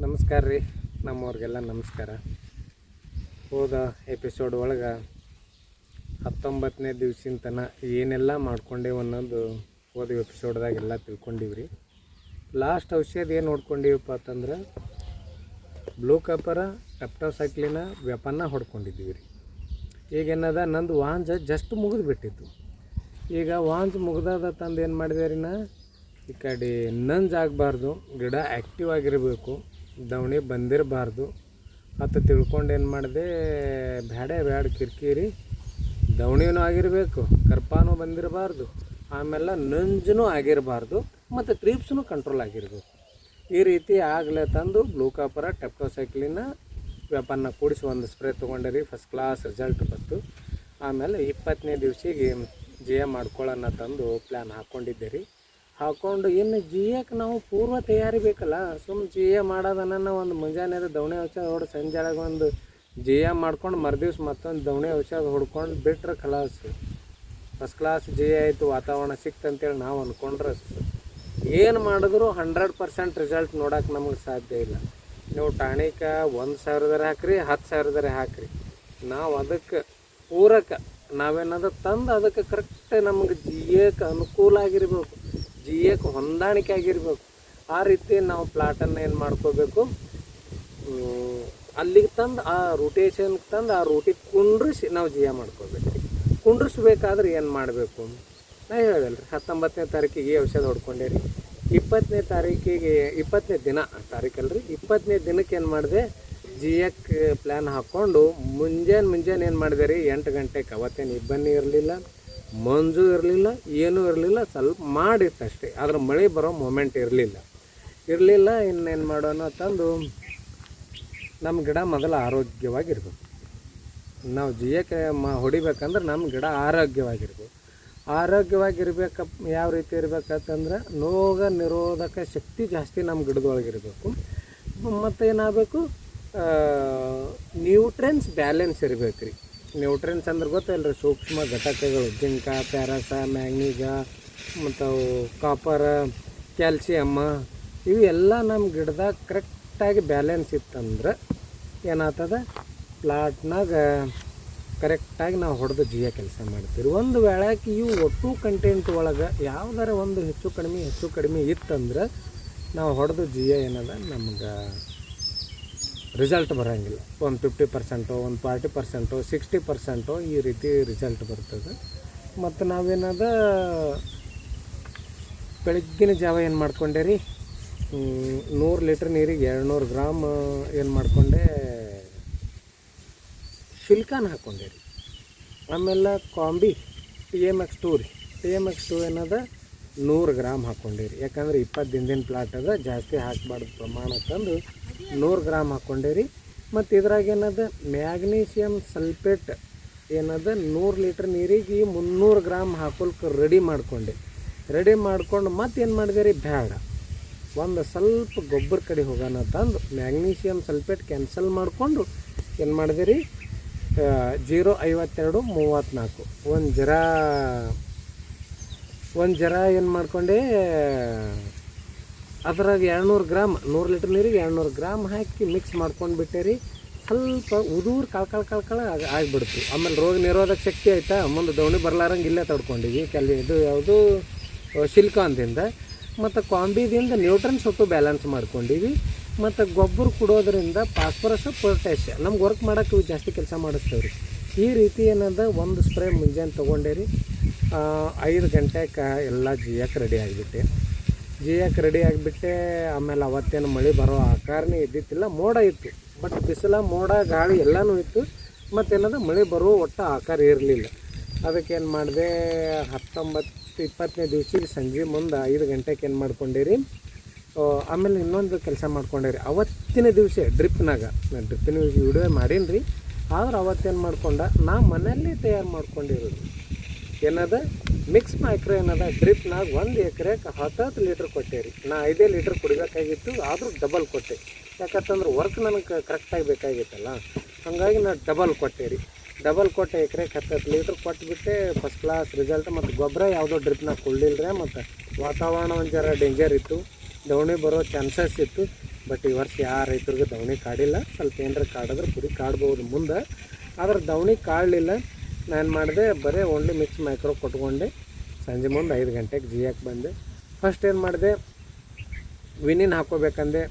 ನಮಸ್ಕಾರ ರೀ. ನಮ್ಮವ್ರಿಗೆಲ್ಲ ನಮಸ್ಕಾರ. ಹೋದ ಎಪಿಸೋಡ್ ಒಳಗೆ ಹತ್ತೊಂಬತ್ತನೇ ದಿವ್ಸಿನ ತನಕ ಏನೆಲ್ಲ ಮಾಡ್ಕೊಂಡೇವು ಅನ್ನೋದು ಹೋದ ಎಪಿಸೋಡ್ದಾಗೆಲ್ಲ ತಿಳ್ಕೊಂಡಿವಿ ರೀ. ಲಾಸ್ಟ್ ಔಷಧ ಏನು ನೋಡ್ಕೊಂಡಿವಪ್ಪ ಅಂತಂದ್ರೆ ಬ್ಲೂ ಕಪರ ಟೆಪ್ಟೋಸೈಕ್ಲಿನ ವ್ಯಾಪನ್ನ ಹೊಡ್ಕೊಂಡಿದ್ದೀವಿ ರೀ. ಈಗೇನದ ನಂದು ವಾಂಜ ಜಸ್ಟ್ ಮುಗಿದು ಬಿಟ್ಟಿತ್ತು. ಈಗ ವಾಂಜ್ ಮುಗ್ದಾದ ತಂದು ಏನು ಮಾಡಿದೆ ರೀ ನಾ? ಈ ಕಡೆ ನಂಜ್ ಆಗಬಾರ್ದು, ಗಿಡ ಆ್ಯಕ್ಟಿವ್ ಆಗಿರಬೇಕು. ದವಣಿ ಬಂದಿರಬಾರ್ದು. ಅಂತ ತಿಳ್ಕೊಂಡು ಏನು ಮಾಡಿದೆ, ಬ್ಯಾಡೆ ಬ್ಯಾಡ ಕಿರಿಕಿರಿ, ದವಣಿನೂ ಆಗಿರಬೇಕು, ಕರ್ಪಾನೂ ಬಂದಿರಬಾರ್ದು, ಆಮೇಲೆ ನಂಜನೂ ಆಗಿರಬಾರ್ದು, ಮತ್ತು ತ್ರೀಪ್ಸ್ನು ಕಂಟ್ರೋಲ್ ಆಗಿರಬೇಕು. ಈ ರೀತಿ ಆಗಲೇ ತಂದು ಬ್ಲೂ ಕಾಪರ ಟೆಪ್ಟೋಸೈಕ್ಲಿನ ವ್ಯಾಪಾರನ ಕೂಡಿಸಿ ಒಂದು ಸ್ಪ್ರೇ ತೊಗೊಂಡೆ ರೀ ಫಸ್ಟ್ ಕ್ಲಾಸ್ ರಿಸಲ್ಟ್ ಬಂತು. ಆಮೇಲೆ ಇಪ್ಪತ್ತನೇ ದಿವ್ಸಿಗೆ ಜಿ ಎ ಮಾಡ್ಕೊಳ್ಳೋಣ ತಂದು ಪ್ಲ್ಯಾನ್ ಹಾಕ್ಕೊಂಡಿದ್ದೆ ರೀ ಹಾಕ್ಕೊಂಡು ಇನ್ನು ಜಿ ಎಕ್ಕೆ ನಾವು ಪೂರ್ವ ತಯಾರಿ ಬೇಕಲ್ಲ. ಸುಮ್ಮ ಜಿ ಎ ಮಾಡೋದನ್ನ ಒಂದು ಮುಂಜಾನೆ ದವಣೆ ಔಷಧ ಹೊಡ್ ಸಂಜೆ ಒಳಗೆ ಒಂದು ಜಿ ಮಾಡ್ಕೊಂಡು ಮರುದಿವ್ಸ ಮತ್ತೊಂದು ದವಣೆ ಔಷಧ ಹೊಡ್ಕೊಂಡು ಬಿಟ್ರೆ class first class G A ಆಯಿತು, ವಾತಾವರಣ ಸಿಕ್ತಂತೇಳಿ ನಾವು ಅಂದ್ಕೊಂಡ್ರೆ ಏನು ಮಾಡಿದ್ರು ಹಂಡ್ರೆಡ್ ಪರ್ಸೆಂಟ್ ರಿಸಲ್ಟ್ ನೋಡೋಕೆ ನಮಗೆ ಸಾಧ್ಯ ಇಲ್ಲ. ನೀವು ಟಾಣಿಕ ಒಂದು ಸಾವಿರದರೆ ಹಾಕ್ರಿ, ಹತ್ತು ಸಾವಿರದರೆ ಹಾಕ್ರಿ. ನಾವು ಅದಕ್ಕೆ ಪೂರಕ ನಾವೇನಾದ್ರೂ ತಂದು ಅದಕ್ಕೆ ಕರೆಕ್ಟ್ ನಮಗೆ ಜಿಯಕ್ಕೆ ಅನುಕೂಲ ಆಗಿರ್ಬೇಕು. ಜಿಯಕ್ಕೆ ಹೊಂದಾಣಿಕೆ ಆಗಿರ್ಬೇಕು. ಆ ರೀತಿ ನಾವು ಪ್ಲಾಟನ್ನು ಏನು ಮಾಡ್ಕೋಬೇಕು? ಅಲ್ಲಿಗೆ ತಂದು ಆ ರೂಟೇಷನ್ಗೆ ತಂದು ಆ ರೂಟಿಗೆ ಕುಂಡ್ರಿಸಿ ನಾವು ಜಿಯ ಮಾಡ್ಕೋಬೇಕು. ರೀ ಕುಂಡ್ರಿಸ್ಬೇಕಾದ್ರೆ ಏನು ಮಾಡಬೇಕು? ನಾ ಹೇಳಲ್ರಿ ಹತ್ತೊಂಬತ್ತನೇ ತಾರೀಕಿಗೆ ಔಷಧ ಹೊಡ್ಕೊಂಡೆ ರೀ ಇಪ್ಪತ್ತನೇ ತಾರೀಕಿಗೆ, ಇಪ್ಪತ್ತನೇ ದಿನ ತಾರೀಕಲ್ರಿ ಇಪ್ಪತ್ತನೇ ದಿನಕ್ಕೆ ಏನು ಮಾಡಿದೆ? ಜಿ ಎಕ್ ಪ್ಲ್ಯಾನ್ ಹಾಕ್ಕೊಂಡು ಮುಂಜಾನೆ ಮುಂಜಾನೆ ಏನು ಮಾಡಿದೆ ರೀ? ಎಂಟು ಗಂಟೆಗೆ ಅವತ್ತೇನು ಇಬ್ಬನಿ ಇರಲಿಲ್ಲ. ಮಂಜು ಇರಲಿಲ್ಲ, ಏನೂ ಇರಲಿಲ್ಲ, ಸ್ವಲ್ಪ ಮಾಡಿತ್ತಷ್ಟೇ. ಆದ್ರೆ ಮಳೆ ಬರೋ ಮೂಮೆಂಟ್ ಇರಲಿಲ್ಲ. ಇರಲಿಲ್ಲ, ಇನ್ನೇನು ಮಾಡೋಣ ತಂದು ನಮ್ಮ ಗಿಡ ಮೊದಲು ಆರೋಗ್ಯವಾಗಿರ್ಬೇಕು. ನಾವು ಜಿಯಕ್ಕೆ ಮ ಹೊಡಿಬೇಕಂದ್ರೆ ನಮ್ಮ ಗಿಡ ಆರೋಗ್ಯವಾಗಿರ್ಬೇಕು. ಆರೋಗ್ಯವಾಗಿರ್ಬೇಕ, ಯಾವ ರೀತಿ ಇರಬೇಕಂತಂದ್ರೆ ರೋಗ ನಿರೋಧಕ ಶಕ್ತಿ ಜಾಸ್ತಿ ನಮ್ಮ ಗಿಡದೊಳಗಿರಬೇಕು. ಮತ್ತು ಏನಾಗಬೇಕು ನ್ಯೂಟ್ರೆನ್ಸ್ ಬ್ಯಾಲೆನ್ಸ್ ಇರಬೇಕು ರೀ ನ್ಯೂಟ್ರೆನ್ಸ್ ಅಂದ್ರೆ ಗೊತ್ತಲ್ಲ ರೀ ಸೂಕ್ಷ್ಮ ಘಟಕಗಳು, ಜಿಂಕ, ಪ್ಯಾರಸ ಮ್ಯಾಂಗ್ನೀಸ ಮತ್ತು ಅವು ಕಾಪರ ಕ್ಯಾಲ್ಸಿಯಮ್ಮ ಇವೆಲ್ಲ ನಮ್ಮ ಗಿಡದಾಗ ಕರೆಕ್ಟಾಗಿ ಬ್ಯಾಲೆನ್ಸ್ ಇತ್ತಂದ್ರೆ ಏನಾಗ್ತದ? ಪ್ಲಾಟ್ನಾಗ ಕರೆಕ್ಟಾಗಿ ನಾವು ಹೊಡೆದು ಜಿಯ ಕೆಲಸ ಮಾಡ್ತೀವಿ. ಒಂದು ವೇಳಾಕಿ ಇವು ಒಟ್ಟು ಕಂಟೆಂಟ್ ಒಳಗೆ ಯಾವ್ದಾರ ಒಂದು ಹೆಚ್ಚು ಕಡಿಮೆ ಹೆಚ್ಚು ಕಡಿಮೆ ಇತ್ತಂದ್ರೆ ನಾವು ಹೊಡೆದು ಜಿಯ ಏನದ? ನಮ್ಗೆ ರಿಸಲ್ಟ್ ಬರೋಂಗಿಲ್ಲ. ಒಂದು ಫಿಫ್ಟಿ ಪರ್ಸೆಂಟು ಒಂದು ಫಾರ್ಟಿ ಪರ್ಸೆಂಟು ಸಿಕ್ಸ್ಟಿ ಪರ್ಸೆಂಟು ಈ ರೀತಿ ರಿಸಲ್ಟ್ ಬರ್ತದೆ. ಮತ್ತು ನಾವೇನದ, ಬೆಳಗ್ಗಿನ ಜಾವ ಏನು ಮಾಡ್ಕೊಂಡೆ ರೀ? ನೂರು ಲೀಟ್ರ್ ನೀರಿಗೆ ಎರಡುನೂರು ಗ್ರಾಮ್ ಏನು ಮಾಡ್ಕೊಂಡೆ? ಶುಲ್ಕಾನ ಹಾಕ್ಕೊಂಡೆ ರೀ. ಆಮೇಲೆ combi T M X two ರೀ. ಟಿ ಎಂ ಎಕ್ಸ್ ಟೂ ಏನದ? ನೂರು ಗ್ರಾಮ್ ಹಾಕ್ಕೊಂಡಿರಿ ಯಾಕಂದ್ರೆ ಇಪ್ಪತ್ತು ದಿನದಿಂದ ಪ್ಲಾಟ್ ಅದ, ಜಾಸ್ತಿ ಹಾಕ್ಬಾರ್ದು ಪ್ರಮಾಣ ತಂದು ನೂರು ಗ್ರಾಮ್ ಹಾಕ್ಕೊಂಡಿರಿ ಮತ್ತು ಇದ್ರಾಗ ಏನದ? ಮ್ಯಾಗ್ನೀಷಿಯಮ್ ಸಲ್ಫೇಟ್ ಏನದ? ನೂರು ಲೀಟ್ರ್ ನೀರಿಗೆ ಮುನ್ನೂರು ಗ್ರಾಮ್ ಹಾಕೊಲ್ಕ ರೆಡಿ ಮಾಡ್ಕೊಂಡೆ. ರೆಡಿ ಮಾಡ್ಕೊಂಡು ಮತ್ತೆ ಏನು ಮಾಡಿದೆ ರೀ ಬೇಡ ಒಂದು ಸ್ವಲ್ಪ ಗೊಬ್ಬರ ಕಡೆ ಹೋಗೋಣ ತಂದು ಮ್ಯಾಗ್ನೀಷಿಯಮ್ ಸಲ್ಫೇಟ್ ಕ್ಯಾನ್ಸಲ್ ಮಾಡಿಕೊಂಡು ಏನು ಮಾಡಿದೆ ರೀ ಜೀರೋ ಐವತ್ತೆರಡು ಮೂವತ್ತ್ನಾಲ್ಕು. ಒಂದು ಜರ ಒಂದು ಜರ ಏನು ಮಾಡ್ಕೊಂಡು ಅದ್ರಾಗ ಎರಡುನೂರು ಗ್ರಾಮ್ ನೂರು ಲೀಟ್ರ್ ನೀರಿಗೆ ಎರಡುನೂರು ಗ್ರಾಮ್ ಹಾಕಿ ಮಿಕ್ಸ್ ಮಾಡ್ಕೊಂಡು ಬಿಟ್ಟೆ ರೀ. ಸ್ವಲ್ಪ ಉದೂರು ಕಳ್ಕಳ ಕಳ್ಕಳ ಆಗ ಆಗಿಬಿಡ್ತು. ಆಮೇಲೆ ರೋಗ ನಿರೋಧಕ ಶಕ್ತಿ ಆಯ್ತಾ? ಮುಂದೆ ದವಣಿ ಬರ್ಲಾರಂಗೆ ಇಲ್ಲೇ ತಡ್ಕೊಂಡಿವಿ ಕೆಲ ಇದು ಯಾವುದು ಶಿಲ್ಕಾನ್ದಿಂದ ಮತ್ತು ಕಾಂಬಿದಿಂದ ನ್ಯೂಟ್ರನ್ಸ್ ಒಟ್ಟು ಬ್ಯಾಲೆನ್ಸ್ ಮಾಡ್ಕೊಂಡಿವಿ ಮತ್ತು ಗೊಬ್ಬರ ಕೊಡೋದ್ರಿಂದ ಫಾಸ್ಫರಸ್ ಪೊಟ್ಯಾಶ್ ನಮ್ಗೆ ವರ್ಕ್ ಮಾಡೋಕ್ಕೆ ಜಾಸ್ತಿ ಕೆಲಸ ಮಾಡಿಸ್ತೇವೆ ರೀ ಈ ರೀತಿ ಏನದ ಒಂದು ಸ್ಪ್ರೇ ಮುಂಜಾನೆ ತೊಗೊಂಡೆ ರೀ. ಆ, ಐದು ಗಂಟೆಕ ಎಲ್ಲ ಜಿಯಕ್ಕೆ ರೆಡಿ ಆಗಿಬಿಟ್ಟೆ. ಜಿಯಕ್ಕೆ ರೆಡಿ ಆಗಿಬಿಟ್ಟೆ, ಆಮೇಲೆ ಅವತ್ತೇನು ಮಳೆ ಬರೋ ಆಕಾರನೇ ಇದ್ದಿತ್ತಿಲ್ಲ, ಮೋಡ ಇತ್ತು. ಬಟ್ ಬಿಸಿಲ, ಮೋಡ, ಗಾಳಿ ಎಲ್ಲನೂ ಇತ್ತು. ಮತ್ತೇನದು ಮಳೆ ಬರೋ ಒಟ್ಟು ಆಕಾರ ಇರಲಿಲ್ಲ. ಅದಕ್ಕೇನು ಮಾಡಿದೆ, ಹತ್ತೊಂಬತ್ತು, ಇಪ್ಪತ್ತನೇ ದಿವ್ಸಕ್ಕೆ ಸಂಜೆ ಮುಂದೆ ಐದು ಗಂಟೆಗೆ ಏನು ಮಾಡ್ಕೊಂಡಿರಿ ಆಮೇಲೆ ಇನ್ನೊಂದು ಕೆಲಸ ಮಾಡ್ಕೊಂಡಿರಿ. ಅವತ್ತಿನ ದಿವಸ, ಡ್ರಿಪ್ನಾಗ. ನಾನು ಡ್ರಿಪ್ಪಿನ ವಿಡಿಯೋ ಮಾಡೀನಿ ರೀ ಆದ್ರೆ ಅವತ್ತೇನು ಮಾಡ್ಕೊಂಡ, ನಾ ಮನೆಯಲ್ಲಿ ತಯಾರು ಮಾಡ್ಕೊಂಡಿರೋದು. ಏನದ? ಮಿಕ್ಸ್ ಮೈಕ್ರೋ ಏನದ? ಡ್ರಿಪ್ನಾಗ ಒಂದು ಎಕರೆಗೆ ಹತ್ತತ್ತು ಲೀಟ್ರ್ ಕೊಟ್ಟೆ ರೀ. ನಾ ಐದೇ ಲೀಟ್ರ್ ಕುಡಿಬೇಕಾಗಿತ್ತು, ಆದರೂ ಡಬಲ್ ಕೊಟ್ಟೆ. ಯಾಕಂತಂದ್ರೆ ವರ್ಕ್ ನನಗೆ ಕರೆಕ್ಟಾಗಿ ಬೇಕಾಗಿತ್ತಲ್ಲ. ಹಾಗಾಗಿ ನಾನು ಡಬಲ್ ಕೊಟ್ಟೆ ರೀ. ಡಬಲ್ ಕೊಟ್ಟೆ ಎಕರೆಗೆ ಹತ್ತತ್ತು ಲೀಟ್ರ್ ಕೊಟ್ಬಿಟ್ಟೆ ಫಸ್ಟ್ ಕ್ಲಾಸ್ ರಿಸಲ್ಟ್ ಮತ್ತು ಗೊಬ್ಬರ ಯಾವುದೋ ಡ್ರಿಪ್ನಾಗ ಕೊಡಲಿಲ್ಲ ಮತ್ತು ವಾತಾವರಣ ಒಂದು ಜರ ಡೇಂಜರ್ ಇತ್ತು. ದವಣಿ ಬರೋ ಚಾನ್ಸಸ್ ಇತ್ತು. ಬಟ್ ಈ ವರ್ಷ ಯಾವ ರೈತರಿಗೂ ದವಣಿ ಕಾಡಿಲ್ಲ. ಸ್ವಲ್ಪ ಏನಾರ ಕಾಡಿದ್ರೆ ಕುರಿ ಕಾಡ್ಬೋದು ಮುಂದೆ. ಆದ್ರೆ ದವಣಿ ಕಾಡಲಿಲ್ಲ. ನಾನು ಮಾಡಿದೆ, ಬರೀ ಓನ್ಲಿ ಮಿಕ್ಸ್ ಮೈಕ್ರೋ ಕೊಟ್ಕೊಂಡು. ಸಂಜೆ ಮುಂದೆ ಐದು ಗಂಟೆಗೆ ಜಿಯಕ್ಕೆ ಬಂದೆ. ಫಸ್ಟ್ ಏನು ಮಾಡಿದೆ, ವಿನಿನ್ ಹಾಕೋಬೇಕಂದೆ.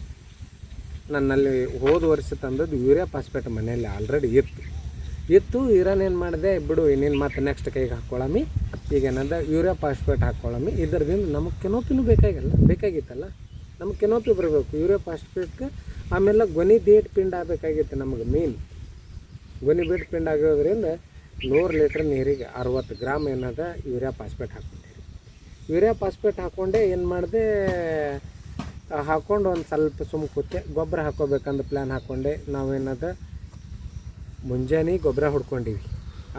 ನನ್ನಲ್ಲಿ ಹೋದ ವರ್ಷ ತಂದದ್ದು ಯೂರಿಯಾ ಪಾಸ್ಪೇಟ್ ಮನೆಯಲ್ಲಿ ಆಲ್ರೆಡಿ ಇತ್ತು. ಇತ್ತು ಏನು ಮಾಡಿದೆ, ಬಿಡು, ಇನ್ನೇನು ಮತ್ತೆ ನೆಕ್ಸ್ಟ್ ಕೈಗೆ ಹಾಕ್ಕೊಳ್ಳಮ್ಮಿ ಈಗ ಏನಂದ ಯೂರಿಯಾ ಪಾಸ್ಪೇಟ್ ಹಾಕ್ಕೊಳ್ಳಮ್ಮಿ ಇದರದಿಂದ ನಮಗೆ ಕೆನೋಪಿನೂ ಬೇಕಾಗಿಲ್ಲ, ಬೇಕಾಗಿತ್ತಲ್ಲ? ನಮ್ಗೆ ಕೆನೋಪಿ ಬರಬೇಕು. ಯೂರಿಯಾ ಪಾಸ್ಪೇಟ್ಗೆ ಆಮೇಲೆ ಗೊನಿ ದೇಟ್ ಪಿಂಡ್ ಆಗಬೇಕಾಗಿತ್ತು ನಮಗೆ ಮೇನ್ ಗೊನಿ ಬೇಟ್ ಪಿಂಡ್ ಆಗೋದ್ರಿಂದ ನೂರು ಲೀಟ್ರ್ ನೀರಿಗೆ ಅರವತ್ತು ಗ್ರಾಮ್ ಏನದ ಯೂರಿಯಾ ಪಾಸ್ಪೇಟ್ ಹಾಕ್ಕೊಂಡೆ ಯೂರಿಯಾ ಪಾಸ್ಪೇಟ್ ಹಾಕ್ಕೊಂಡೆ ಏನು ಮಾಡಿದೆ ಹಾಕ್ಕೊಂಡು ಒಂದು ಸ್ವಲ್ಪ ಸುಮ್ಮ ಕೂತೆ, ಗೊಬ್ಬರ ಹಾಕೋಬೇಕಂದು ಪ್ಲ್ಯಾನ್ ಹಾಕ್ಕೊಂಡೆ ನಾವೇನದ, ಮುಂಜಾನೆ ಗೊಬ್ಬರ ಹೊಡ್ಕೊಂಡಿವಿ.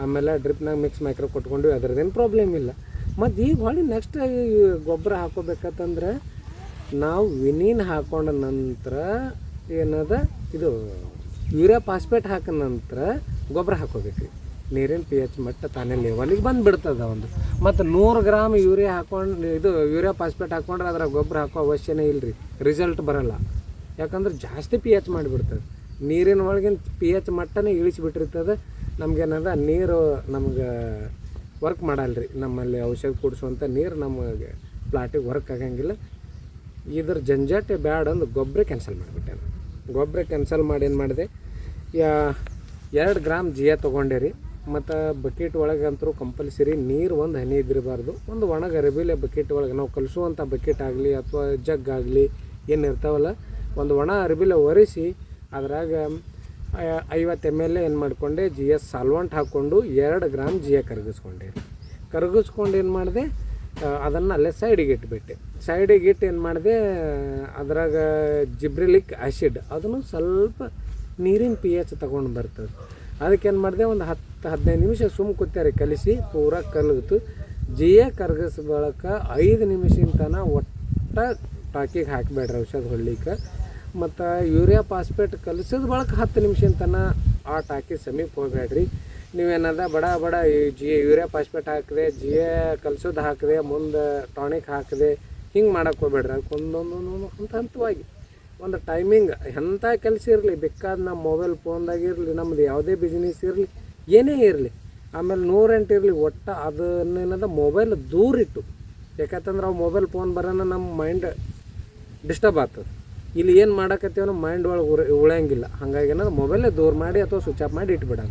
ಆಮೇಲೆ ಡ್ರಿಪ್ನಾಗ ಮಿಕ್ಸ್ ಮೈಕ್ರೋ ಕೊಟ್ಕೊಂಡ್ವಿ ಅದ್ರದ್ದೇನು ಪ್ರಾಬ್ಲಮ್ ಇಲ್ಲ. ಮತ್ತು ಈಗ ಹೊಳಿ ನೆಕ್ಸ್ಟ್ ಗೊಬ್ಬರ ಹಾಕೋಬೇಕಂತಂದ್ರೆ, ನಾವು ವಿನೀನ್ ಹಾಕೊಂಡ ನಂತರ ಏನದ, ಇದು ಯೂರಿಯಾ ಪಾಸ್ಪೇಟ್ ಹಾಕಿದ ನಂತರ ಗೊಬ್ಬರ ಹಾಕೋಬೇಕು ನೀರಿನ ಪಿ ಎಚ್ ಮಟ್ಟ ತಾನೇ ಲೆವೆಲಿಗೆ ಬಂದುಬಿಡ್ತದೆ ಒಂದು. ಮತ್ತು ನೂರು ಗ್ರಾಮ್ ಯೂರಿಯಾ ಹಾಕೊಂಡು, ಇದು ಯೂರಿಯಾ ಪಾಸ್ಪೇಟ್ ಹಾಕೊಂಡ್ರೆ ಅದರ ಗೊಬ್ಬರ ಹಾಕೋ ಅವಶ್ಯನೇ ಇಲ್ಲ ರೀ ರಿಸಲ್ಟ್ ಬರೋಲ್ಲ. ಯಾಕಂದ್ರೆ ಜಾಸ್ತಿ ಪಿ ಎಚ್ ಮಾಡಿಬಿಡ್ತದೆ. ನೀರಿನ ಒಳಗಿನ ಪಿ ಎಚ್ ಮಟ್ಟನೇ ಇಳಿಸಿಬಿಟ್ಟಿರ್ತದೆ. ನಮಗೇನದ, ನೀರು ನಮ್ಗೆ ವರ್ಕ್ ಮಾಡಲ್ಲ ರೀ ನಮ್ಮಲ್ಲಿ ಔಷಧ ಕುಡಿಸುವಂಥ ನೀರು ನಮಗೆ ಪ್ಲಾಟಿಗೆ ವರ್ಕ್ ಆಗಂಗಿಲ್ಲ. ಇದ್ರ ಜಂಜಾಟೆ ಬ್ಯಾಡ ಅಂದು ಗೊಬ್ಬರ ಕ್ಯಾನ್ಸಲ್ ಮಾಡಿಬಿಟ್ಟೆ ಗೊಬ್ಬರ ಕ್ಯಾನ್ಸಲ್ ಮಾಡಿ ಏನು ಮಾಡಿದೆ? ಎರಡು ಗ್ರಾಮ್ ಜಿಯಾ ತೊಗೊಂಡೆ ರೀ. ಮತ್ತು ಬಕೆಟ್ ಒಳಗಂತರೂ ಕಂಪಲ್ಸರಿ ನೀರು ಒಂದು ಹನಿ ಇದ್ದಿರಬಾರ್ದು. ಒಂದು ಒಣಗ ಅರಬಿಲೆ ಬಕೆಟ್ ಒಳಗೆ ನಾವು ಕಲಿಸುವಂಥ ಬಕೆಟ್ ಆಗಲಿ ಅಥವಾ ಜಗ್ ಆಗಲಿ ಏನು ಇರ್ತಾವಲ್ಲ, ಒಂದು ಒಣ ಅರಬಿಲೆ ಒರೆಸಿ ಅದ್ರಾಗ ಐವತ್ತು ಎಂ ಎಲ್ ಏನು ಮಾಡಿಕೊಂಡೆ ಜಿ ಎಸ್ ಸಾಲ್ವಂಟ್ ಹಾಕ್ಕೊಂಡು ಎರಡು ಗ್ರಾಮ್ ಜಿಯಾ ಕರಗಿಸ್ಕೊಂಡೆ. ರೀ ಕರಗಿಸ್ಕೊಂಡು ಏನು ಮಾಡಿದೆ ಅದನ್ನು ಅಲ್ಲೇ ಸೈಡಿಗೆ ಇಟ್ಬಿಟ್ಟೆ. ಸೈಡಿಗೆ ಇಟ್ಟು ಏನು ಮಾಡಿದೆ, ಅದ್ರಾಗ ಜಿಬ್ರಿಲಿಕ್ ಆ್ಯಸಿಡ್ ಅದನ್ನು ಸ್ವಲ್ಪ ನೀರಿನ ಪಿ ಎಚ್ ತೊಗೊಂಡು ಬರ್ತದೆ. ಅದಕ್ಕೆ ಏನು ಮಾಡಿದೆ, ಒಂದು ಹತ್ತು ಹದಿನೈದು ನಿಮಿಷ ಸುಮ್ಮ ಕೂತಾರೆ ಕಲಿಸಿ, ಪೂರ ಕಲಗಿತು ಜಿಯ ಕರಗಿಸ್ ಬಳಕ ಐದು ನಿಮಿಷದ ತನಕ ಒಟ್ಟ ಟಾಕಿಗೆ ಹಾಕಬೇಡ್ರಿ ಔಷಧ ಹೊಡ್ಲಿಕ್ಕೆ. ಮತ್ತು ಯೂರಿಯಾ ಪಾಸ್ಪೇಟ್ ಕಲಿಸಿದ ಬಳಕ ಹತ್ತು ನಿಮಿಷದ ತನಕ ಆ ಟಾಕಿ ಸಮೀಪ ಹೋಗ್ಬೇಡ್ರಿ. ನೀವೇನದ ಬಡ ಬಡ ಜಿ ಯೂರಿಯಾ ಪಾಸ್ಪೇಟ್ ಹಾಕಿದೆ ಜಿಯ ಕಲ್ಸೋದು ಹಾಕಿದೆ, ಮುಂದೆ ಟಾನಿಕ್ ಹಾಕಿದೆ, ಹಿಂಗೆ ಮಾಡೋಕೆ ಹೋಗ್ಬೇಡ್ರಿ. ಅದಕ್ಕೆ ಒಂದೊಂದೊಂದು ಹಂತ ಹಂತವಾಗಿ. ಒಂದು ಟೈಮಿಂಗ್ ಎಂಥ ಕೆಲಸ ಇರಲಿ, ಬೇಕಾದ ನಮ್ಮ ಮೊಬೈಲ್ ಫೋನ್ದಾಗಿರಲಿ ನಮ್ಮದು ಯಾವುದೇ ಬಿಸ್ನೆಸ್ ಇರಲಿ. ಏನೇ ಇರಲಿ, ಆಮೇಲೆ ನೂರೆಂಟು ಇರಲಿ, ಒಟ್ಟು ಅದನ್ನೇನದ ಮೊಬೈಲ್ ದೂರ ಇಟ್ಟು. ಯಾಕಂತಂದ್ರೆ ಅವು ಮೊಬೈಲ್ ಫೋನ್ ಬರೋಣ ನಮ್ಮ ಮೈಂಡ್ ಡಿಸ್ಟರ್ಬ್ ಆಗ್ತದೆ. ಇಲ್ಲಿ ಏನು ಮಾಡಕತ್ತೀವನ ಮೈಂಡ್ ಒಳಗೆ ಉರ, ಉಳಿಯಂಗಿಲ್ಲ. ಹಾಗಾಗಿ ಏನದ ಮೊಬೈಲೇ ದೂರ ಮಾಡಿ ಅಥವಾ ಸ್ವಿಚ್ ಆಫ್ ಮಾಡಿ ಇಟ್ಬಿಡೋಣ.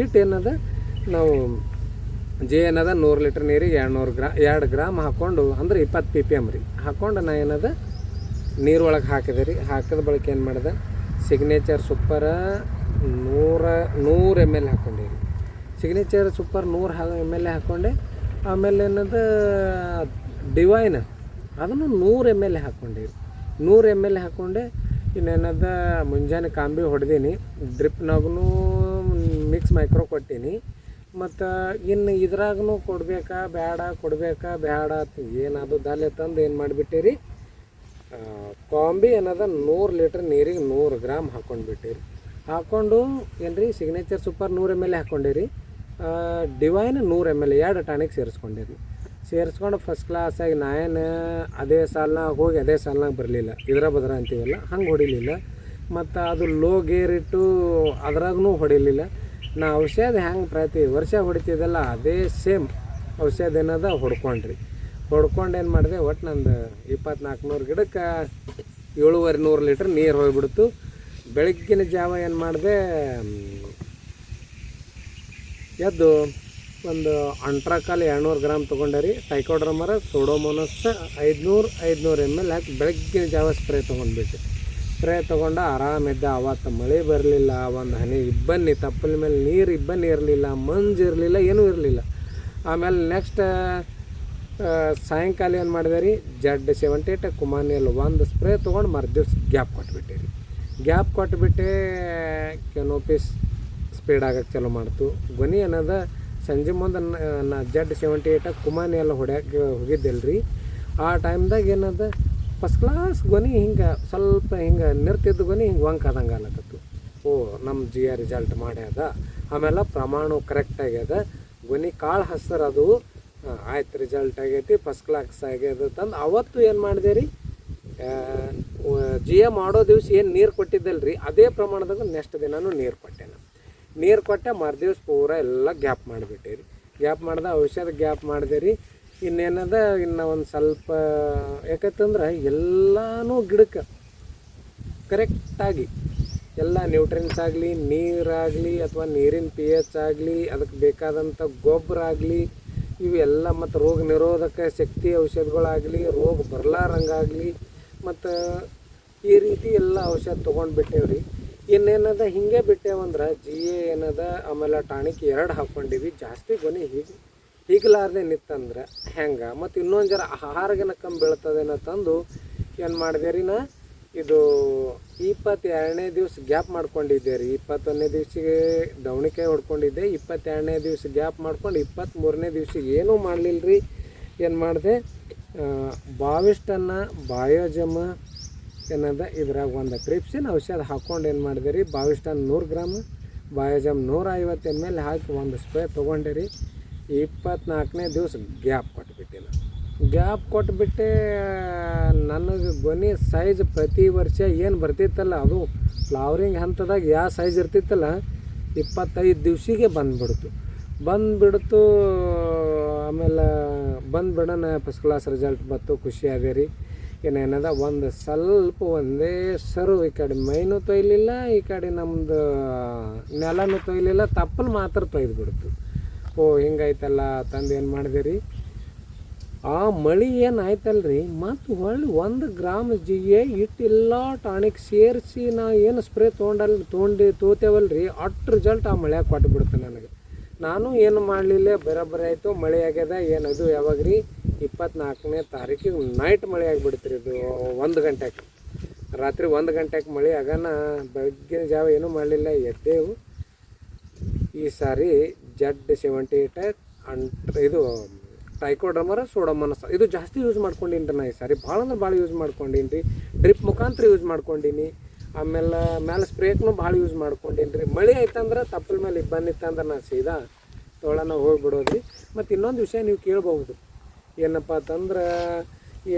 ಇಟ್ಟು ಏನದ, ನಾವು ಜೆ ಏನದ, ನೂರು ಲೀಟ್ರ್ ನೀರಿಗೆ ಎರಡು ನೂರು ಗ್ರಾ, ಎರಡು ಗ್ರಾಮ್ ಹಾಕ್ಕೊಂಡು ಅಂದ್ರೆ ಇಪ್ಪತ್ತು ಪಿ ಪಿ ಎಂ ರೀ. ಹಾಕ್ಕೊಂಡು ನಾ ಏನದ ನೀರೊಳಗೆ ಹಾಕಿದೆ ರೀ. ಹಾಕಿದ ಬಳಿಕ ಏನು ಮಾಡಿದೆ ಸಿಗ್ನೇಚರ್ ಸೂಪರ ನೂರ, ನೂರು ಎಂ ಎಲ್ ಹಾಕ್ಕೊಂಡೆ ರೀ ಸಿಗ್ನೇಚರ್ ಸೂಪರ್ ನೂರು ಹಾ ಎಂ ಎಲ್ ಎ ಹಾಕ್ಕೊಂಡೆ ಆಮೇಲೆ ಏನದು ಡಿವೈನ್ ಅದನ್ನು ನೂರು ಎಂ ಎಲ್ ಎ ಹಾಕ್ಕೊಂಡೆ ರೀ ನೂರು ಎಂ ಎಲ್ ಎ ಹಾಕ್ಕೊಂಡೆ ಇನ್ನೇನದ, ಮುಂಜಾನೆ ಕಾಂಬಿ ಹೊಡೆದೀನಿ. ಡ್ರಿಪ್ನಾಗೂ ಮಿಕ್ಸ್ ಮೈಕ್ರೋ ಕೊಟ್ಟೀನಿ. ಮತ್ತು ಇನ್ನು ಇದ್ರಾಗೂ ಕೊಡಬೇಕಾ ಬೇಡ ಕೊಡಬೇಕಾ ಬೇಡ ಏನದು ದಾಲೆ ತಂದು ಏನು ಮಾಡಿಬಿಟ್ಟಿರಿ? ಕಾಂಬಿ ಏನದ, ನೂರು ಲೀಟ್ರ್ ನೀರಿಗೆ ನೂರು ಗ್ರಾಮ್ ಹಾಕ್ಕೊಂಡು ಬಿಟ್ಟಿರಿ ಹಾಕ್ಕೊಂಡು ಏನ್ರಿ ಸಿಗ್ನೇಚರ್ ಸೂಪರ್ ನೂರು ಎಂ ಎಲ್ ಎ ಹಾಕ್ಕೊಂಡಿರಿ ಡಿವೈನ್ ನೂರು ಎಂ ಎಲ್ ಎ, ಎರಡು ಟಾನಿಕ್ ಸೇರಿಸ್ಕೊಂಡಿರಿ. ಸೇರಿಸ್ಕೊಂಡು ಫಸ್ಟ್ ಕ್ಲಾಸಾಗಿ ನಾನು ಅದೇ ಸಾಲ್ನಾಗ ಹೋಗಿ ಅದೇ ಸಾಲ್ನಾಗ ಬರಲಿಲ್ಲ. ಇದರ ಬದ್ರ ಅಂತೀವಲ್ಲ, ಹಂಗೆ ಹೊಡಿಲಿಲ್ಲ. ಮತ್ತು ಅದು ಲೋ ಗೇರ್ ಇಟ್ಟು ಅದ್ರಾಗೂ ಹೊಡಿಲಿಲ್ಲ. ನಾ ಔಷಧ ಹೆಂಗೆ ಪ್ರತಿ ವರ್ಷ ಹೊಡಿತಿದ್ದಲ್ಲ ಅದೇ ಸೇಮ್ ಔಷಧ ಏನದ ಹೊಡ್ಕೊಂಡ್ರಿ. ಹೊಡ್ಕೊಂಡು ಏನು ಮಾಡಿದೆ ಒಟ್ಟು ನಂದು ಇಪ್ಪತ್ನಾಲ್ಕು ನೂರು ಗಿಡಕ್ಕೆ ಏಳುವರೆ ನೂರು ಲೀಟ್ರ್ ನೀರು ಹೋಗ್ಬಿಡ್ತು. ಬೆಳಗ್ಗಿನ ಜಾವ ಏನು ಮಾಡಿದೆ ಎದ್ದು ಒಂದು ಅಂಟ್ರಾಕಾಲ್ ಎರಡುನೂರು ಗ್ರಾಮ್ ತೊಗೊಂಡೆ ರೀ. ಟೈಕೋಡ್ರಮರ ಸೋಡೋಮೋನಸ್ ಐದುನೂರು ಐದುನೂರು ಎಂ ಎಲ್ ಹಾಕಿ ಬೆಳಗ್ಗಿನ ಜಾವ ಸ್ಪ್ರೇ ತೊಗೊಂಡ್ಬಿಟ್ಟು ಸ್ಪ್ರೇ ತೊಗೊಂಡು ಆರಾಮಿದ್ದ ಅವತ್ತು ಮಳೆ ಬರಲಿಲ್ಲ, ಒಂದು ಹನಿ ಇಬ್ಬನಿ, ತಪ್ಪಲ ಮೇಲೆ ನೀರು ಇಬ್ಬನಿ ಇರಲಿಲ್ಲ, ಮಂಜು ಇರಲಿಲ್ಲ, ಏನೂ ಇರಲಿಲ್ಲ. ಆಮೇಲೆ ನೆಕ್ಸ್ಟ್ ಸಾಯಂಕಾಲ ಏನು ಮಾಡಿದೆ ರೀ ಜಡ್ ಸೆವೆಂಟಿ ಏಟ್ ಕುಮಾನಿಯಲ್ಲಿ ಒಂದು ಸ್ಪ್ರೇ ತೊಗೊಂಡು ಮರು ಗ್ಯಾಪ್ ಕೊಟ್ಬಿಟ್ಟೆ ರೀ. ಗ್ಯಾಪ್ ಕೊಟ್ಬಿಟ್ಟೆ ಕೆನೋಪಿಸ್ ಸ್ಪೀಡ್ ಆಗಕ್ಕೆ ಚಾಲೂ ಮಾಡ್ತು. ಗೊನಿ ಅನ್ನೋದ ಸಂಜೆ ಮುಂದೆ ನಾ ಜಡ್ ಸೆವೆಂಟಿ ಏಟ ಕುಮಾನಿ ಎಲ್ಲ ಹೊಡ್ಯಾಕೆ ಹೋಗಿದ್ದೆಲ್ರಿ. ಆ ಟೈಮ್ದಾಗ ಏನದ? ಫಸ್ಟ್ ಕ್ಲಾಸ್ ಗೊನಿ ಹಿಂಗೆ ಸ್ವಲ್ಪ ಹಿಂಗೆ ನಿರ್ತಿದ್ದ ಗೊನಿ ಹಿಂಗೆ ವಂಕ್ ಆದಂಗೆ ಅನ್ನಕತ್ತು. ಓ ನಮ್ಮ ಜಿ ಆರ್ ರಿಸಲ್ಟ್ ಮಾಡ್ಯದ ಆಮೇಲೆ ಪ್ರಮಾಣ ಕರೆಕ್ಟ್ ಆಗ್ಯದ. ಗೊನಿ ಕಾಳು ಹಸ್ರು ಆಯ್ತು ರಿಸಲ್ಟ್ ಆಗೈತಿ ಫಸ್ಟ್ ಕ್ಲಾಸ್ ಆಗ್ಯದ ತಂದು. ಅವತ್ತು ಏನು ಮಾಡಿದೆ ರೀ? ಜಿ ಎ ಮಾಡೋ ದಿವ್ಸ ಏನು ನೀರು ಕೊಟ್ಟಿದ್ದಲ್ರಿ, ಅದೇ ಪ್ರಮಾಣದಾಗ ನೆಕ್ಸ್ಟ್ ದಿನಾನು ನೀರು ಕೊಟ್ಟೆ ನಾನು ನೀರು ಕೊಟ್ಟೆ ಮರ್ದಿವ್ಸ ಪೂರ ಎಲ್ಲ ಗ್ಯಾಪ್ ಮಾಡಿಬಿಟ್ಟೆ ರೀ ಗ್ಯಾಪ್ ಮಾಡ್ದೆ ಔಷಧ ಗ್ಯಾಪ್ ಮಾಡಿದೆ ರೀ ಇನ್ನೇನದ, ಇನ್ನು ಒಂದು ಸ್ವಲ್ಪ, ಯಾಕಂತಂದ್ರೆ ಎಲ್ಲನೂ ಗಿಡಕ್ಕೆ ಕರೆಕ್ಟಾಗಿ ಎಲ್ಲ ನ್ಯೂಟ್ರಿನ್ಸ್ ಆಗಲಿ ನೀರಾಗಲಿ ಅಥವಾ ನೀರಿನ ಪಿ ಎಚ್ ಆಗಲಿ ಅದಕ್ಕೆ ಬೇಕಾದಂಥ ಗೊಬ್ಬರ ಆಗಲಿ, ಇವೆಲ್ಲ ಮತ್ತು ರೋಗ ನಿರೋಧಕ ಶಕ್ತಿ ಔಷಧಗಳಾಗಲಿ, ರೋಗ ಬರಲಾರಂಗಾಗಲಿ ಮತ್ತು ಈ ರೀತಿ ಎಲ್ಲ ಔಷಧ ತೊಗೊಂಡು ಬಿಟ್ಟೇವ್ರಿ. ಇನ್ನೇನದ ಹಿಂಗೆ ಬಿಟ್ಟೇವಂದ್ರೆ ಜಿ ಎ ಏನದ, ಆಮೇಲೆ ಟಾಣಿಕ್ ಎರಡು ಹಾಕ್ಕೊಂಡಿವಿ ಜಾಸ್ತಿ ಗೊನೆ ಹೀಗೆ ಹೀಗಲಾರ್ದೆ ನಿತ್ತಂದ್ರೆ ಹೆಂಗೆ? ಮತ್ತು ಇನ್ನೊಂದು ಜರ ಆಹಾರಗನ ಕಮ್ಮಿ ಬೀಳ್ತದೇನೋ ತಂದು ಏನು ಮಾಡಿದೆ ರೀ ನಾ? ಇದು ಇಪ್ಪತ್ತೆರಡನೇ ದಿವಸ ಗ್ಯಾಪ್ ಮಾಡ್ಕೊಂಡಿದ್ದೆ ರೀ ಇಪ್ಪತ್ತೊಂದನೇ ದಿವ್ಸಿಗೆ ದವಣಿಕಾಯಿ ಹೊಡ್ಕೊಂಡಿದ್ದೆ, ಇಪ್ಪತ್ತೆರಡನೇ ದಿವ್ಸ ಗ್ಯಾಪ್ ಮಾಡ್ಕೊಂಡು ಇಪ್ಪತ್ತ್ಮೂರನೇ ದಿವ್ಸಿಗೆ ಏನೂ ಮಾಡಲಿಲ್ಲ ರೀ ಏನು ಮಾಡಿದೆ? ಬಾವಿಷ್ಟನ್ನ ಬಾಯೋಜಮ ಏನದ? ಇದ್ರಾಗ ಒಂದು ಕ್ರಿಪ್ಸಿನ ಔಷಧ ಹಾಕ್ಕೊಂಡು ಏನು ಮಾಡಿದೆ ರೀ ಬಾವಿಷ್ಟನ್ ನೂರು ಗ್ರಾಮ್, ಬಾಯೋಜಮ್ ನೂರ ಐವತ್ತು ಎಂ ಎಲ್ ಹಾಕಿ ಒಂದು ಸ್ಪ್ರೇ ತೊಗೊಂಡೆ ರೀ ಇಪ್ಪತ್ನಾಲ್ಕನೇ ದಿವಸ ಗ್ಯಾಪ್ ಕೊಟ್ಬಿಟ್ಟೆ ನಾನು. ಗ್ಯಾಪ್ ಕೊಟ್ಬಿಟ್ಟೆ, ನನಗೆ ಗೊನಿ ಸೈಜ್ ಪ್ರತಿ ವರ್ಷ ಏನು ಬರ್ತಿತ್ತಲ್ಲ, ಅದು ಫ್ಲವರಿಂಗ್ ಹಂತದಾಗ ಯಾವ ಸೈಜ್ ಇರ್ತಿತ್ತಲ್ಲ, ಇಪ್ಪತ್ತೈದು ದಿವ್ಸಿಗೆ ಬಂದುಬಿಡ್ತು. ಬಂದುಬಿಡ್ತು, ಆಮೇಲೆ ಬಂದ್ಬಿಡೋಣ ಫಸ್ಟ್ ಕ್ಲಾಸ್ ರಿಸಲ್ಟ್ ಬಂತು ಖುಷಿ ಆದೆ ರೀ. ಏನೇನದ ಒಂದು ಸ್ವಲ್ಪ ಒಂದೇ ಸರು ಈ ಕಡೆ ಮೈನೂ ತೊಯ್ಲಿಲ್ಲ, ಈ ಕಡೆ ನಮ್ಮದು ನೆಲನೂ ತೊಯ್ಲಿಲ್ಲ, ತಪ್ಪಲು ಮಾತ್ರ ತೊಯ್ದು ಬಿಡ್ತು ಓ, ಹಿಂಗಾಯ್ತಲ್ಲ, ತಂದು ಏನು ಮಾಡಿದೆ ಆ ಮಳಿ ಏನು ರೀ ಮತ್ತು ಹೊಳ್ಳಿ ಒಂದು ಗ್ರಾಮ್ ಜಿಗೆ ಇಟ್ಟಿಲ್ಲ ಟಾಣಿಕ್ ಸೇರಿಸಿ ನಾ ಏನು ಸ್ಪ್ರೇ ತೊಗೊಂಡಲ್ಲಿ ತೊಗೊಂಡು ರೀ ಅಷ್ಟು ರಿಸಲ್ಟ್ ಆ ಮಳೆ ಕೊಟ್ಟು ಬಿಡ್ತು ನನಗೆ. ನಾನು ಏನು ಮಾಡಲಿಲ್ಲ ಬರೋಬ್ಬರಿ ಆಯಿತು, ಮಳೆ ಆಗ್ಯದ ಏನದು ಯಾವಾಗ ರೀ? ಇಪ್ಪತ್ನಾಲ್ಕನೇ ತಾರೀಕಿಗೆ ನೈಟ್ ಮಳೆ ಆಗಿಬಿಡ್ತು ರೀ ಇದು, ಒಂದು ಗಂಟೆಗೆ. ರಾತ್ರಿ ಒಂದು ಗಂಟೆಗೆ ಮಳೆ ಆಗನ, ಬೆಳಗ್ಗಿನ ಜಾವ ಏನೂ ಮಾಡಲಿಲ್ಲ, ಎದ್ದೇವು. ಈ ಸಾರಿ ಜಡ್ ಸೆವೆಂಟಿ ಏಟ್ ಅಂಟ್ ಇದು ಟೈಕೋಡ್ರಮರ ಸೋಡಮನಸ ಇದು ಜಾಸ್ತಿ ಯೂಸ್ ಮಾಡ್ಕೊಂಡಿನಿ ರೀ ನಾ ಈ ಸಾರಿ. ಭಾಳ ಅಂದ್ರೆ ಭಾಳ ಯೂಸ್ ಮಾಡ್ಕೊಂಡೀನಿ ರೀ ಡ್ರಿಪ್ ಮುಖಾಂತರ ಯೂಸ್ ಮಾಡ್ಕೊಂಡೀನಿ. ಆಮೇಲೆ ಮೇಲೆ ಸ್ಪ್ರೇಕ್ನು ಭಾಳ ಯೂಸ್ ಮಾಡ್ಕೊಂಡೀನಿ ಮಳೆ ಆಯ್ತಂದ್ರೆ ತಪ್ಪಲ ಮೇಲೆ ಇಬ್ಬಂದು ಇತ್ತಂದ್ರೆ ನಾ ಸೀದಾ ತೋಳನ ಹೋಗ್ಬಿಡೋದು ರೀ ಮತ್ತು ಇನ್ನೊಂದು ವಿಷಯ ನೀವು ಕೇಳ್ಬೋದು ಏನಪ್ಪ ಅಂತಂದ್ರೆ, ಈ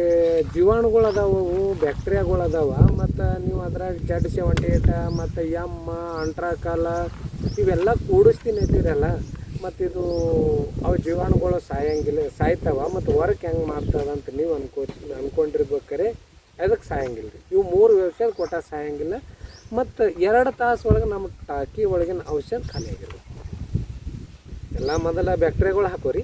ಜೀವಾಣುಗಳು ಅದಾವು ಬ್ಯಾಕ್ಟೀರಿಯಾಗಳು ಅದಾವ ಮತ್ತು ನೀವು ಅದ್ರಾಗ ಜಡ್ ಸೆವೆಂಟಿ ಏಟ ಮತ್ತು ಎಮ್ಮ ಅಂಟ್ರಾಕಾಲ, ಇವೆಲ್ಲ ಕೂಡಿಸ್ತೀನಿ ಇದ್ದೀರಲ್ಲ ಮತ್ತು ಇದು ಅವು ಜೀವಾಣುಗಳು ಸಾಯಂಗಿಲ್ಲ, ಸಾಯ್ತಾವ, ಮತ್ತು ವರ್ಕ್ ಹೆಂಗೆ ಮಾಡ್ತದ ಅಂತ ನೀವು ಅನ್ಕೋ, ಅನ್ಕೊಂಡಿರ್ಬೇಕಾರೆ ಅದಕ್ಕೆ ಸಾಯಂಗಿಲ್ಲ ರೀ? ಇವು ಮೂರು ವ್ಯವಸ್ಥೆ ಕೊಟ್ಟ ಸಾಯಂಗಿಲ್ಲ. ಮತ್ತು ಎರಡು ತಾಸು ಒಳಗೆ ನಮ್ಮ ಟಾಕಿ ಒಳಗಿನ ಔಷಧ ಖಾಲಿ ಆಗಿರ್ಬೇಕು ಎಲ್ಲ ಮೊದಲ ಬ್ಯಾಕ್ಟೀರಿಯಾಗಳು ಹಾಕೋರಿ.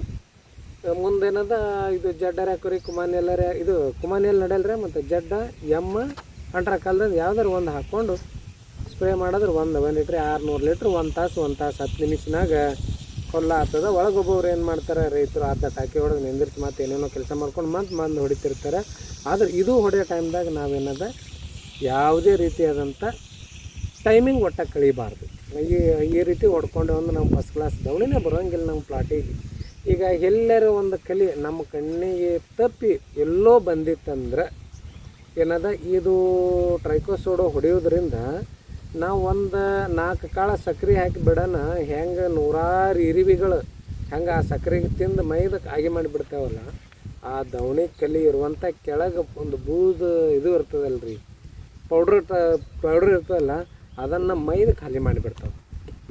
ಮುಂದೇನದ, ಇದು ಜಡ್ಡರ ಹಾಕೋರಿ ಕುಮಾನಿ ಎಲ್ಲರ ಇದು ಕುಮಾನಿ ಎಲ್ಲ ನಡೆಯಲ್ರಿ, ಮತ್ತು ಜಡ್ಡ, ಎಮ್ಮ, ಅಂಟ್ರ ಕಾಲದಲ್ಲಿ ಯಾವ್ದಾರು ಒಂದು ಹಾಕ್ಕೊಂಡು ಸ್ಪ್ರೇ ಮಾಡಿದ್ರೆ ಒಂದು ಒಂದು ಲೀಟ್ರ್, ಆರುನೂರು ಲೀಟ್ರ್, ಒಂದು ತಾಸು ಒಂದು ತಾಸು, ಹತ್ತು ನಿಮಿಷನಾಗ ಕೊಲ್ಲ ಆಗ್ತದೆ. ಒಳಗೊಬ್ಬೊಬ್ರು ಏನು ಮಾಡ್ತಾರೆ, ರೈತರು ಅರ್ಧ ಟಾಕಿ ಹೊಡೆದು ನಿಂದಿರ್ತು ಮತ್ತು ಏನೇನೋ ಕೆಲಸ ಮಾಡ್ಕೊಂಡು ಮತ್ತೆ ಮಂದು ಹೊಡಿತಿರ್ತಾರೆ. ಆದ್ರೆ ಇದು ಹೊಡೆಯೋ ಟೈಮ್ದಾಗ ನಾವೇನದ? ಯಾವುದೇ ರೀತಿಯಾದಂಥ ಟೈಮಿಂಗ್ ಒಟ್ಟ ಕಳಿಬಾರ್ದು. ಈ ಈ ರೀತಿ ಹೊಡ್ಕೊಂಡು ಒಂದು ನಮ್ಮ ಫಸ್ಟ್ ಕ್ಲಾಸ್ ದವಣಿನೇ ಬರೋಂಗಿಲ್ಲ ನಮ್ಮ ಪ್ಲಾಟಿಗೆ ಈಗ ಎಲ್ಲರೂ ಒಂದು ಕಲಿ, ನಮ್ಮ ಕಣ್ಣಿಗೆ ತಪ್ಪಿ ಎಲ್ಲೋ ಬಂದಿತ್ತಂದ್ರೆ ಏನದ? ಇದು ಟ್ರೈಕೋಸೋಡೋ ಹೊಡೆಯೋದ್ರಿಂದ ನಾವು ಒಂದು ನಾಲ್ಕು ಕಾಳ ಸಕ್ರೆ ಹಾಕಿ ಬಿಡೋಣ ಹೆಂಗೆ ನೂರಾರು ಇರಿವಿಗಳು ಹೆಂಗೆ ಆ ಸಕ್ರೆಗೆ ತಿಂದು ಮೈದಕ್ಕೆ ಆಗಿ ಮಾಡಿಬಿಡ್ತಾವಲ್ಲ? ಆ ದವಣಿ ಕಲಿ ಇರುವಂಥ ಕೆಳಗೆ ಒಂದು ಬೂದು ಇದು ಇರ್ತದಲ್ಲ ರೀ ಪೌಡ್ರ್ ಟ ಪೌಡ್ರ್ ಇರ್ತದಲ್ಲ, ಅದನ್ನು ಮೈದ ಖಾಲಿ ಮಾಡಿಬಿಡ್ತಾವೆ.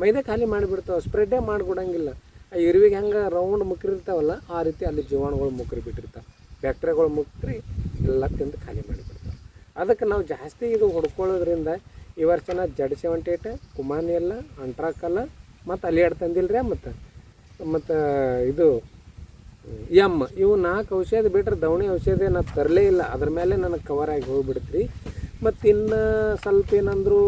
ಮೈದ ಖಾಲಿ ಮಾಡಿಬಿಡ್ತಾವೆ ಸ್ಪ್ರೆಡ್ಡೇ ಮಾಡಿಬಿಡಂಗಿಲ್ಲ. ಆ ಇರುವಿಗೆ ಹೆಂಗೆ ರೌಂಡ್ ಮುಕ್ರಿ ಇರ್ತಾವಲ್ಲ ಆ ರೀತಿ ಅಲ್ಲಿ ಜೀವಾಣುಗಳು ಮುಕ್ರಿ ಬಿಟ್ಟಿರ್ತಾವೆ ಬ್ಯಾಕ್ಟೀರಿಯಾಗಳು ಮುಕ್ರಿ ಎಲ್ಲ ತಿಂದು ಖಾಲಿ ಮಾಡಿಬಿಡ್ತಾವೆ. ಅದಕ್ಕೆ ನಾವು ಜಾಸ್ತಿ ಇದು ಹೊಡ್ಕೊಳ್ಳೋದ್ರಿಂದ ಈ ವರ್ಷನ ಜಡ್ ಸೆವೆಂಟಿ ಕುಮಾನಿ ಎಲ್ಲ ಅಂಟ್ರಾಕಲ್ಲ ಮತ್ತು ಅಲ್ಲಿ ತಂದಿಲ್ಲ ರೀ ಮತ್ತು ಮತ್ತು ಇದು ಎಂ ಇವು ನಾಲ್ಕು ಔಷಧಿ ಬಿಟ್ಟರೆ ದವಣಿ ಔಷಧಿ ನಾನು ತರಲೇ ಇಲ್ಲ. ಅದ್ರ ಮೇಲೆ ನನಗೆ ಕವರ್ ಆಗಿ ಹೋಗ್ಬಿಡ್ತ್ರಿ. ಮತ್ತು ಇನ್ನು ಸ್ವಲ್ಪ ಏನಂದ್ರು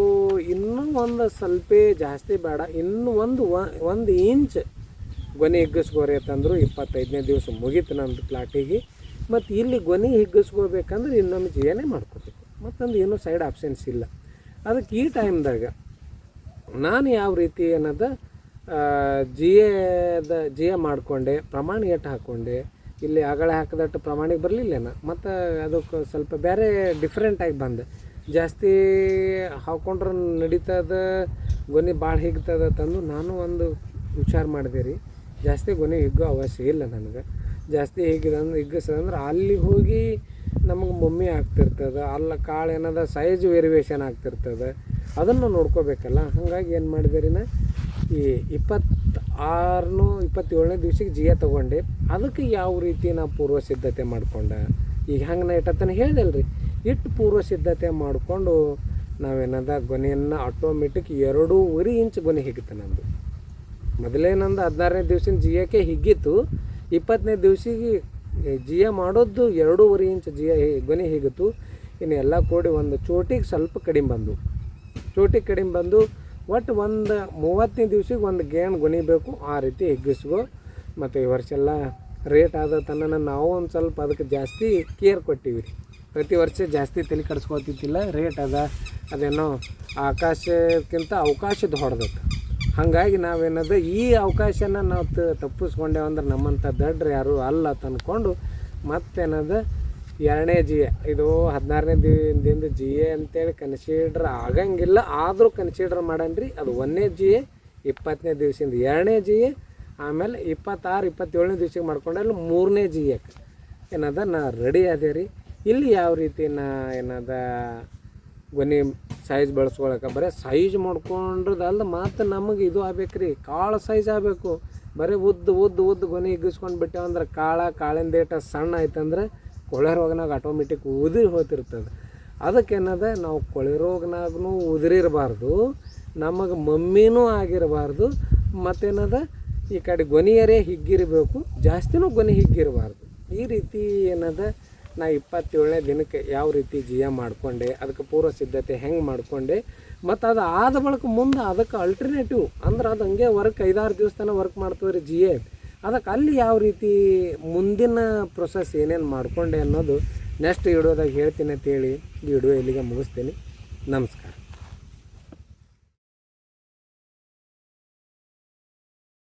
ಇನ್ನೂ ಒಂದು ಸ್ವಲ್ಪ ಜಾಸ್ತಿ ಬೇಡ. ಇನ್ನೂ ಒಂದು ಒಂದು ಇಂಚ್ ಗೊನೆ ಹಿಗ್ಗಿಸ್ಕೋರಿ ಅಂತಂದ್ರು ಇಪ್ಪತ್ತೈದನೇ ದಿವಸ ಮುಗೀತು ನಮ್ಮದು ಪ್ಲಾಟಿಗೆ. ಮತ್ತು ಇಲ್ಲಿ ಗೊನೆ ಹಿಗ್ಗಿಸ್ಕೋಬೇಕಂದ್ರೆ ಇನ್ನೊಮ್ಮೆ ಎನೇ ಮಾಡ್ಕೋಬೇಕು. ಮತ್ತೊಂದು ಏನೂ ಸೈಡ್ ಆಪ್ಷನ್ಸ್ ಇಲ್ಲ. ಅದಕ್ಕೆ ಈ ಟೈಮ್ದಾಗ ನಾನು ಯಾವ ರೀತಿ ಏನದ ಜಿ ಎದ ಜಿ ಎ ಮಾಡಿಕೊಂಡೆ, ಪ್ರಮಾಣ ಏಟು ಹಾಕ್ಕೊಂಡೆ ಇಲ್ಲಿ ಅಗಳ ಹಾಕಿದಟ್ಟು ಪ್ರಮಾಣಿಗೆ ಬರಲಿಲ್ಲೇನ? ಮತ್ತು ಅದಕ್ಕೆ ಸ್ವಲ್ಪ ಬೇರೆ ಡಿಫ್ರೆಂಟಾಗಿ ಬಂದೆ. ಜಾಸ್ತಿ ಹಾಕ್ಕೊಂಡ್ರೆ ನಡೀತದ ಗೊನೆ ಭಾಳ ಹಿಗ್ತದ ತಂದು ನಾನು ಒಂದು ವಿಚಾರ ಮಾಡಿದೆ ರೀ. ಜಾಸ್ತಿ ಗೊನೆ ಹಿಗ್ಗೋ ಅವಶ್ಯ ಇಲ್ಲ ನನಗೆ. ಜಾಸ್ತಿ ಹಿಗ್ಗಿದಂದ್ರೆ ಹಿಗ್ಗಿಸದಂದ್ರೆ ಅಲ್ಲಿ ಹೋಗಿ ನಮಗೆ ಮಮ್ಮಿ ಆಗ್ತಿರ್ತದೆ, ಅಲ್ಲ ಕಾಳು ಏನದ ಸೈಜ್ ವೇರಿಯೇಷನ್ ಆಗ್ತಿರ್ತದೆ, ಅದನ್ನು ನೋಡ್ಕೋಬೇಕಲ್ಲ? ಹಾಗಾಗಿ ಏನು ಮಾಡಿದೆ ರೀ ನಾ? ಈ ಇಪ್ಪತ್ತಾರನು ಇಪ್ಪತ್ತೇಳನೇ ದಿವ್ಸಕ್ಕೆ ಜಿಯ ತೊಗೊಂಡೆ. ಅದಕ್ಕೆ ಯಾವ ರೀತಿ ನಾ ಪೂರ್ವ ಸಿದ್ಧತೆ ಮಾಡ್ಕೊಂಡೆ? ಈಗ ಹಂಗೆ ನಾ ಇಟ್ಟತನ ರೀ ಇಟ್ಟು ಪೂರ್ವ ಸಿದ್ಧತೆ ಮಾಡಿಕೊಂಡು ನಾವೇನದ ಗೊನೆಯನ್ನು ಆಟೋಮೆಟಿಕ್ ಎರಡೂವರೆ ಇಂಚ್ ಗೊನೆ ಹಿಗ್ತ ನಂದು. ಮೊದಲೇ ನಂದು ಹದಿನಾರನೇ ದಿವ್ಸಿನ ಜಿಯಕ್ಕೆ ಹಿಗ್ಗಿತ್ತು. ಇಪ್ಪತ್ತನೇ ದಿವ್ಸಿಗೆ ಜಿಯ ಮಾಡೋದು ಎರಡೂವರೆ ಇಂಚ್ ಜಿಯ ಗೊನೆ ಹಿಗಿತು ಇನ್ನು ಎಲ್ಲ ಕೂಡಿ ಒಂದು ಚೋಟಿಗೆ ಸ್ವಲ್ಪ ಕಡಿಮೆ ಬಂದು. ಚೋಟಿಗೆ ಕಡಿಮೆ ಬಂದು ಒಟ್ಟು ಒಂದು ಮೂವತ್ತನೇ ದಿವ್ಸಕ್ಕೆ ಒಂದು ಗೇಣ್ ಗುಣಿಬೇಕು ಆ ರೀತಿ ಎಗ್ಗಿಸ್ಗೋ ಮತ್ತು ಈ ವರ್ಷ ಎಲ್ಲ ರೇಟ್ ಆದ ತನಕ ನಾವು ಒಂದು ಸ್ವಲ್ಪ ಅದಕ್ಕೆ ಜಾಸ್ತಿ ಕೇರ್ ಕೊಟ್ಟಿವಿ ರೀ. ಪ್ರತಿ ವರ್ಷ ಜಾಸ್ತಿ ತಲೆ ಕಡಿಸ್ಕೊತಿದ್ದಿಲ್ಲ ರೇಟ್ ಅದ, ಅದೇನೋ ಆಕಾಶಕ್ಕಿಂತ ಅವಕಾಶದ ಹೊಡೆದತ್ತು ಹಾಗಾಗಿ ನಾವೇನದ ಈ ಅವಕಾಶನ ನಾವು ತ ತಪ್ಪಿಸ್ಕೊಂಡೇವು ಅಂದ್ರೆ ನಮ್ಮಂಥ ದಡ್ರು ಯಾರು ಅಲ್ಲ ತಂದ್ಕೊಂಡು ಮತ್ತೇನದ ಎರಡನೇ ಜಿ ಎ ಇದು ಹದಿನಾರನೇ ದಿನದಿಂದ ಜಿ ಎ ಅಂತೇಳಿ ಕನ್ಸಿಡರ್ ಆಗಂಗಿಲ್ಲ. ಆದರೂ ಕನ್ಸಿಡರ್ ಮಾಡನ್ರಿ. ಅದು ಒಂದನೇ ಜಿ ಎ ಇಪ್ಪತ್ತನೇ ದಿವಸದಿಂದ ಎರಡನೇ ಜಿ ಎ ಆಮೇಲೆ ಇಪ್ಪತ್ತಾರು, ಇಪ್ಪತ್ತೇಳನೇ ದಿವ್ಸಕ್ಕೆ ಮಾಡ್ಕೊಂಡಲ್ಲಿ ಮೂರನೇ ಜಿ ಎಕ್ ಏನದ, ನಾ ರೆಡಿ ಅದೇ ರೀ. ಇಲ್ಲಿ ಯಾವ ರೀತಿ ನಾ ಏನದ ಗೊನೆ ಸೈಜ್ ಬೆಳೆಸ್ಕೊಳಕ್ಕೆ ಬರೀ ಸೈಜ್ ಮಾಡ್ಕೊಂಡ್ರದಲ್ಲ ಮತ್ತು ನಮಗೆ ಇದು ಆಗ್ಬೇಕು ರೀ. ಕಾಳು ಸೈಜ್ ಆಗಬೇಕು. ಬರೀ ಉದ್ದ ಉದ್ದ ಉದ್ದ ಗೊನೆ ಇಗ್ಸ್ಕೊಂಡು ಬಿಟ್ಟೆವು ಅಂದ್ರೆ ಕಾಳ ಕಾಳಿನ ಏಟ ಸಣ್ಣ ಆಯ್ತಂದ್ರೆ ಕೊಳೆ ರೋಗನಾಗ ಆಟೋಮೆಟಿಕ್ ಉದುರಿ ಹೋಗ್ತಿರ್ತದೆ. ಅದಕ್ಕೇನದ ನಾವು ಕೊಳೆ ರೋಗನಾಗೂ ಉದುರಿರಬಾರ್ದು, ನಮಗೆ ಮಮ್ಮಿನೂ ಆಗಿರಬಾರ್ದು, ಮತ್ತೇನದ ಈ ಕಡೆ ಗೊನಿಯರೇ ಹಿಗ್ಗಿರಬೇಕು, ಜಾಸ್ತಿನೂ ಗೊನಿ ಹಿಗ್ಗಿರಬಾರ್ದು. ಈ ರೀತಿ ಏನದ ನಾ ಇಪ್ಪತ್ತೇಳನೇ ದಿನಕ್ಕೆ ಯಾವ ರೀತಿ ಜಿಯ ಮಾಡಿಕೊಂಡೆ, ಅದಕ್ಕೆ ಪೂರ್ವ ಸಿದ್ಧತೆ ಹೆಂಗೆ ಮಾಡಿಕೊಂಡೆ, ಮತ್ತು ಅದು ಆದ ಬಳಿಕ ಮುಂದೆ ಅದಕ್ಕೆ ಅಲ್ಟರ್ನೇಟಿವ್ ಅಂದ್ರೆ ಅದು ಹಂಗೆ ವರ್ಕ್ ಐದಾರು ದಿವಸ ತನಕ ವರ್ಕ್ ಮಾಡ್ತದೆ ರೀ ಜಿ ಅದಕ್ಕೆ ಅಲ್ಲಿ ಯಾವ ರೀತಿ ಮುಂದಿನ ಪ್ರೊಸೆಸ್ ಏನೇನು ಮಾಡಿಕೊಂಡೆ ಅನ್ನೋದು ನೆಕ್ಸ್ಟ್ ವಿಡಿಯೋದಾಗ ಹೇಳ್ತೀನಿ ಅಂತೇಳಿ ಈ ವಿಡಿಯೋ ಇಲ್ಲಿಗೆ ಮುಗಿಸ್ತೀನಿ. ನಮಸ್ಕಾರ.